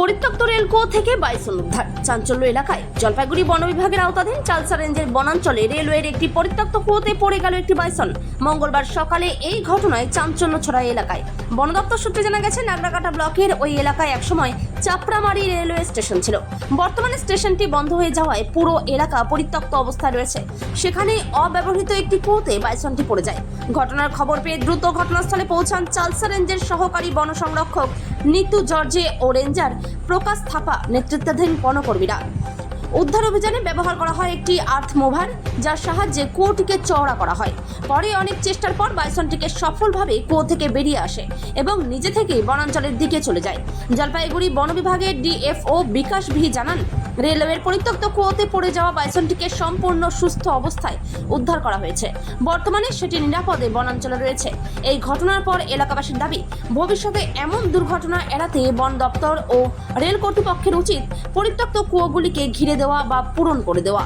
পরিত্যক্ত রেলকো থেকে বাইসন উদ্ধার চাঞ্চল্য এলাকায় জলপাইগুড়ি বন বিভাগের আওতাধীন চালসা রেঞ্জের বনাঞ্চলে রেলওয়ের একটি পরিত্যক্ত কুয়োতে পড়ে গেল একটি বাইসন মঙ্গলবার সকালে এই ঘটনায় চাঞ্চল্য ছড়ায় এলাকায়। বন দপ্তর সূত্রে জানা গেছে, নাগরাকাটা ব্লকের ওই এলাকায় একসময় চাপড়ামারি রেলওয়ে স্টেশন ছিল। বর্তমানে স্টেশনটি বন্ধ হয়ে যাওয়ায় পুরো এলাকা পরিত্যক্ত অবস্থায় রয়েছে। সেখানে অব্যবহৃত একটি কুয়োতে বাইসনটি পড়ে যায়। ঘটনার খবর পেয়ে দ্রুত ঘটনাস্থলে পৌঁছান চালসা রেঞ্জের সহকারী বন সংরক্ষক নিতু জর্জে ও রেঞ্জার। প্রকাশ থাপা নেতৃত্বাধীন বনকর্মীরা। উদ্ধার অভিযানে ব্যবহার করা হয় একটি আর্থ মোভার, যার সাহায্যে কুয়োটিকে চওড়া করা হয়। পরে অনেক চেষ্টার পর বাইসনটিকে সফলভাবে কুয়ো থেকে বেরিয়ে আসে এবং নিজে থেকেই বনাঞ্চলের দিকে চলে যায়। জলপাইগুড়ি বন বিভাগের ডিএফও বিকাশ ভি জানান, রেলওয়ের পরিত্যক্ত কুয়োতে পড়ে যাওয়া বাইসনটিকে সম্পূর্ণ সুস্থ অবস্থায় উদ্ধার করা হয়েছে। বর্তমানে সেটি নিরাপদে বনাঞ্চলে রয়েছে। এই ঘটনার পর এলাকাবাসীর দাবি, ভবিষ্যতে এমন দুর্ঘটনা এড়াতে বন দপ্তর ও রেল কর্তৃপক্ষের উচিত পরিত্যক্ত কুয়োগুলিকে ঘিরে দেওয়া বা পূরণ করে দেওয়া